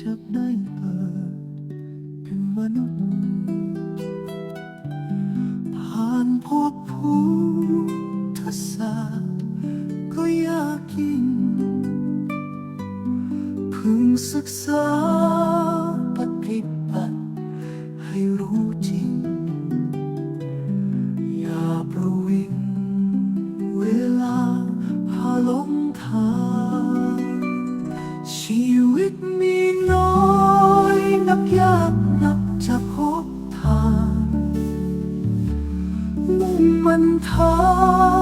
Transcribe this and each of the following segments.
จะได้เกิดเป็นมนุษย์ผ่านพบผู้ทศาก็ยากยิ่งพึงศึกษา นทา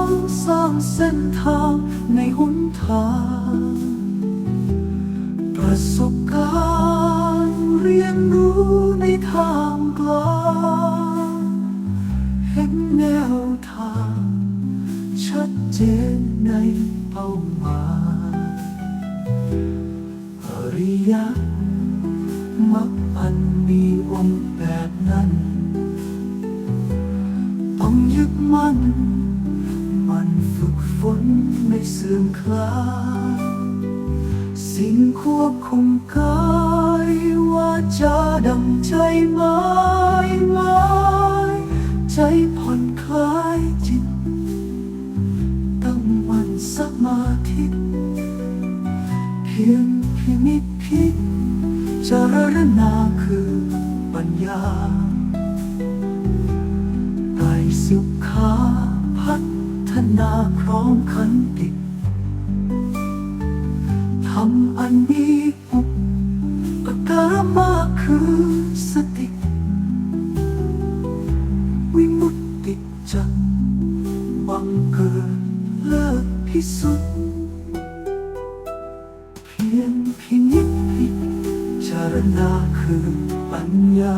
งสร้างเส้นทางในหนทาง ประสบการณ์เรียนรู้ในทางกลางเห็นแนวทาง ชัดเจนในเป้าหมายอริยมรรคอันมีองค์แบบนั้น มั่น มันฝึกฝนไม่เสื่อมคลาย สิ่งควบคุมกายว่าจะดำใจไม้ไม้ใจผ่อนคลายจิต ตั้งมันสมาธิเพียงพินิจพิจารณาคือปัญญาไตสุ นาพร้อมขันติทำอันมีอุปการะมาคือสติ วิมุตติจักบังเกิดเลิศพิสุทธิ์เพียงพินิจพิจารณาคือปัญญา